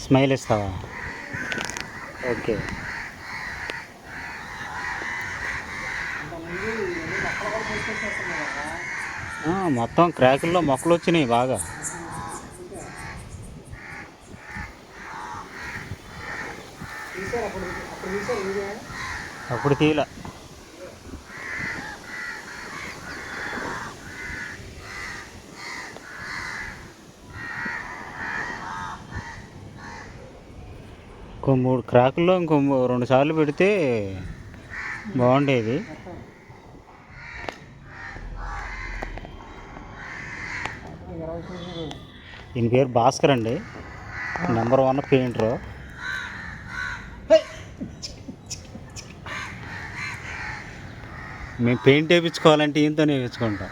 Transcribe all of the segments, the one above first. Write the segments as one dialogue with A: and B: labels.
A: Smile
B: ఇస్తావా? Okay. మొత్తం క్రాకుల్లో మొక్కలు వచ్చినాయి బాగా.
A: అప్పుడు అప్పుడు
B: ఇంకో మూడు క్రాకుల్లో ఇంకో రెండు సార్లు పెడితే బాగుండేది. ఈయన పేరు భాస్కర్ అండి. Number one painter. మేము పెయింట్ వేయించుకోవాలంటే ఈయనతో వేయించుకుంటాం.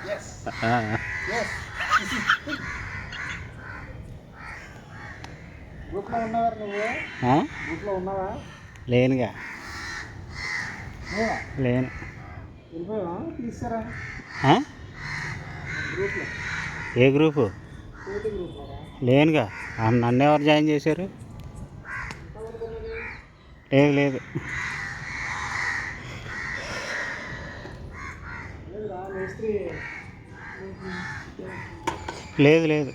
B: లేనుగా. లేను. ఏ గ్రూపు? లేనుగా. నన్ను ఎవరు జాయిన్ చేశారు? లేదు లేదు. లేదు లేదు.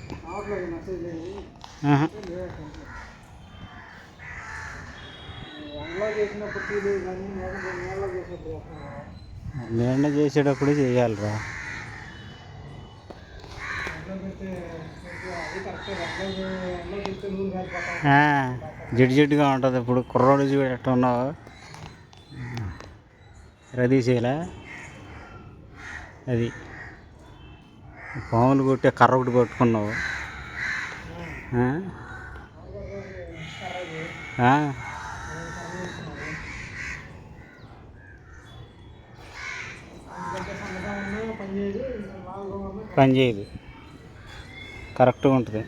A: నేను
B: చేసేటప్పుడు చేయాలిరా. జిడ్డు జిడ్డుగా ఉంటుంది. ఇప్పుడు కుర్రోడు చూడు ఎట్ట ఉన్నావు రదీసేలా అది. పాములు కొట్టే కర్ర ఒకటి పట్టుకున్నావు పనిచేయదు. కరెక్ట్గా ఉంటుంది.